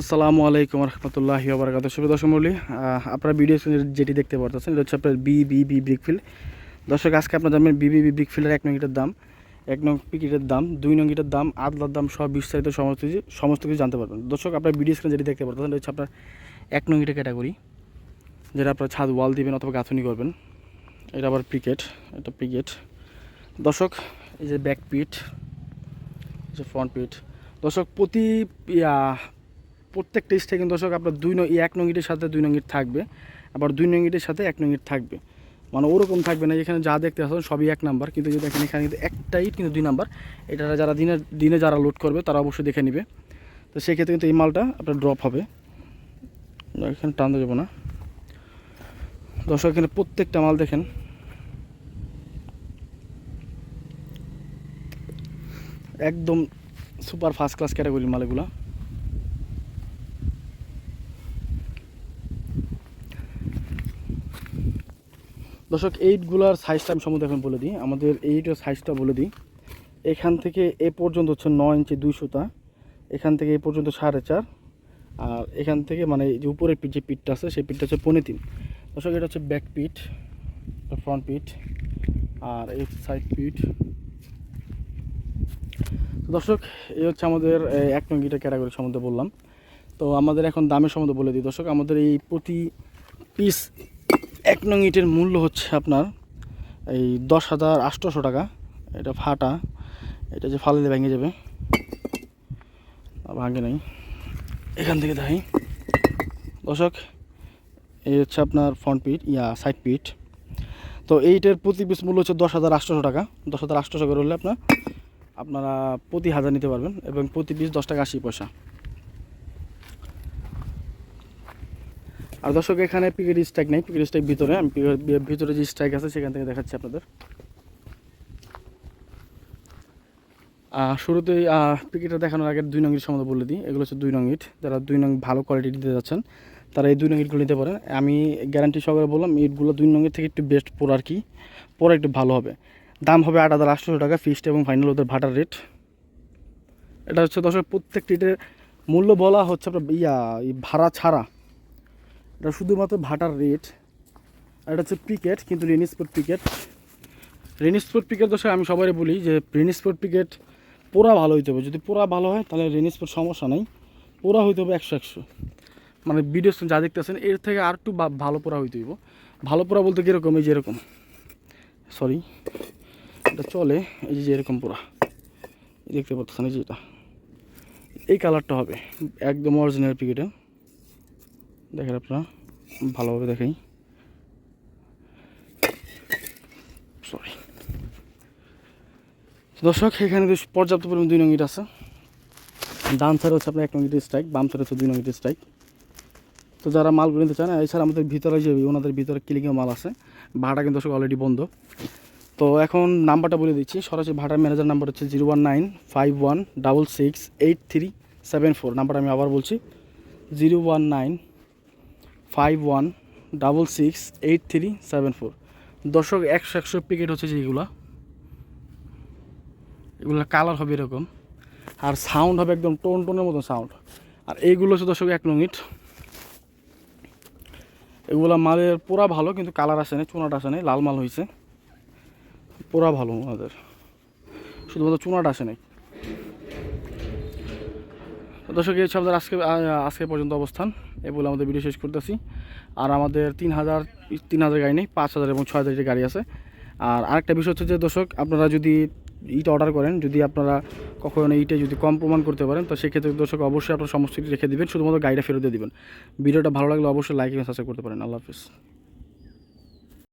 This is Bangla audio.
আসসালামু আলাইকুম রহমতুল্লাহ বারকাত শুভ দর্শক মৌলি আপনারা ভিডিও যেটি দেখতে পারতেছেন, এটা হচ্ছে আপনার বি বি বি ব্রিকফিল্ড দর্শক, আজকে আপনার জানবেন বি বি বি ব্রিকফিল্ডের এক নং ইটের দাম, এক নং পিকেটের দাম, দুই নং ইটের দাম, আদলার দাম সব বিস্তারিত সমস্ত কিছু সমস্ত কিছু জানতে পারবেন। দর্শক, আপনার ভিডিও স্ক্রিনে যেটি দেখতে পারতেছেন, এটা হচ্ছে আপনার এক নং ইটের ক্যাটাগরি যেটা আপনার ছাদ ওয়াল দিবেন অথবা গাঁথনি করবেন। এটা আবার পিকেট এটা পিকেট দর্শক, এই যে ব্যাক পিট যে ফ্রন্ট পিট দর্শক, প্রতি প্রত্যেকটা স্টে কিন্তু দর্শক আপনার দুই নং এক নঙ্গিটের সাথে দুই নঙ্গিট থাকবে, আবার দুই নঙ্গিটের সাথে এক নঙ্গিট থাকবে। মানে ওরকম থাকবে না এখানে যা দেখতে আসেন সবই এক নাম্বার, কিন্তু যদি দেখেন এখানে কিন্তু একটাই কিন্তু দুই নাম্বার। এটা যারা দিনে দিনে যারা লোড করবে, তারা অবশ্যই দেখে নেবে। তো সেক্ষেত্রে কিন্তু এই মালটা আপনার ড্রপ হবে। এখানে টানতে যাব না। দর্শক, এখানে প্রত্যেকটা মাল দেখেন। একদম সুপার ফার্স্ট ক্লাস ক্যাটাগরির মাল দর্শক, এইটগুলার সাইজটা আমি সম্বন্ধে এখন বলে দিই। আমাদের এইটের সাইজটা বলে দিই। এখান থেকে এ পর্যন্ত হচ্ছে নয় ইঞ্চি দুই সুতা, এখান থেকে এ পর্যন্ত সাড়ে চার, আর এখান থেকে মানে যে উপরের পিঠ যে পিঠটা আছে, সেই পিঠটা হচ্ছে পনেরো তিন। দর্শক, এটা হচ্ছে ব্যাক পিঠ ফ্রন্ট পিঠ, আর এই সাইড পিঠ। দর্শক, এই হচ্ছে আমাদের এক নং গিটার ক্যাটাগরি সম্বন্ধে বললাম। তো আমাদের এখন দামের সম্বন্ধে বলে দিই। দর্শক, আমাদের এই প্রতি পিস এক নং ইটের মূল্য হচ্ছে আপনার এই দশ হাজার আটশোশো টাকা। এটা ফাটা। এটা যে ফাললে ভেঙে যাবে। ভাঙে নাই। এখান থেকে দেখাই। দর্শক, এই হচ্ছে আপনার ফ্রন্ট পিট ইয়া সাইড পিট তো এইটার প্রতি পিস মূল্য হচ্ছে দশ হাজার আটশোশো টাকা। দশ হাজার আটশোশো করে হলে আপনার, আপনারা প্রতি হাজার নিতে পারবেন এবং প্রতি পিস দশ টাকা আশি পয়সা। আর দর্শক এখানে পিকেট স্ট্রাইক নেই। পিকেট স্ট্রাইক ভিতরে আমি ভিতরে যে স্ট্রাইক আছে সেখান থেকে দেখাচ্ছি আপনাদের। আহ, শুরুতেই পিকেটটা দেখানোর আগে দুই নং ইট সম্বন্ধে বলে দিই। এগুলো হচ্ছে দুই নং ইট। যারা দুই নং ভালো কোয়ালিটি দিতে যাচ্ছেন তারা এই দুই নং ইটগুলো নিতে পারেন আমি গ্যারান্টি সহকারে বললাম ইটগুলো দুই নং থেকে একটু বেস্ট পর আর কি। পরে একটু ভালো হবে। দাম হবে আট হাজার আটশোশো টাকা ফিক্সড এবং ফাইনাল ওদের ভাটার রেট এটা হচ্ছে দর্শক প্রত্যেকটি ইটের মূল্য বলা হচ্ছে আপনার ইয়া ভাড়া ছাড়া। এটা শুধুমাত্র ভাটার রেট, আর এটা হচ্ছে পিকেট, কিন্তু রেনিস্পোর্ট পিকেট। রেনিস্পোর্ট পিকেট দর্শক আমি সবাই বলি যে রেনিস্পোর্ট পিকেট পোড়া ভালো হইতে হবে। যদি পোড়া ভালো হয়, তাহলে রেনিস্পোর্ট সমস্যা নেই। পোড়া হইতে হবে একশো একশো। মানে ভিডিও যা দেখতেছেন, এর থেকে আর একটু ভালো পোড়া হইতে হইব। ভালো পোড়া বলতে কীরকম? এই যে এরকম। সরি এটা চলে, এই যে এরকম পোড়া। দেখতে পাচ্ছেন, এই যে এটা। এই কালারটা হবে, একদম অরিজিনাল পিকেটে। দেখেন আপনারা, ভালোভাবে দেখাই সরি দর্শক, এখানে পর্যাপ্ত পরিমাণ দুই নঙ্গিট আছে। ডান সাইড হচ্ছে আপনার এক নঙ্গিট স্ট্রাইক বাম সাইড হচ্ছে দুই নঙ্গিট স্ট্রাইক তো যারা মালগুলো নিতে চান, এছাড়া আমাদের ভিতরে যে ওনাদের ভিতরে কিলিংয়ে মাল আছে ভাড়া কিন্তু দর্শক অলরেডি বন্ধ। তো এখন নাম্বারটা বলে দিচ্ছি, সরাসরি ভাড়ার ম্যানেজার নাম্বার হচ্ছে zero one nine five one double six eight three seven four নাম্বারটা আমি আবার বলছি zero one nine five one double six eight three seven four দর্শক, একশো একশো প্যাকেট হচ্ছে যেগুলো এগুলো। কালার হবে এরকম। আর সাউন্ড হবে একদম টোন টোনের মতো সাউন্ড আর এইগুলো হচ্ছে দর্শক, এক মিনিট। এগুলো মালের পুরা ভালো, কিন্তু কালার আসে না চুনাটা আসে নাই লাল মাল হয়েছে পুরা ভালো ওনাদের শুধুমাত্র চুনাটা আসে নাই দর্শক, এই আমাদের আজকে আজকে পর্যন্ত অবস্থান, এই বলে আমাদের ভিডিও শেষ করতেছি। আর আমাদের তিন হাজার তিন হাজার গাড়ি নেই, পাঁচ হাজার এবং ছয় হাজার গাড়ি আছে। আর আরেকটা বিষয় হচ্ছে যে, দর্শক, আপনারা যদি ইট অর্ডার করেন, যদি আপনারা কখনো ইটে যদি কম প্রমাণ করতে পারেন, তো সেক্ষেত্রে দর্শক অবশ্যই আপনার সমস্ত রেখে দেবেন, শুধুমাত্র গাড়িটা ফেরত দিয়ে দিবেন। ভিডিওটা ভালো লাগলে অবশ্যই লাইক এবং সাবস্ক্রাইব করতে পারেন। আল্লাহ হাফিজ।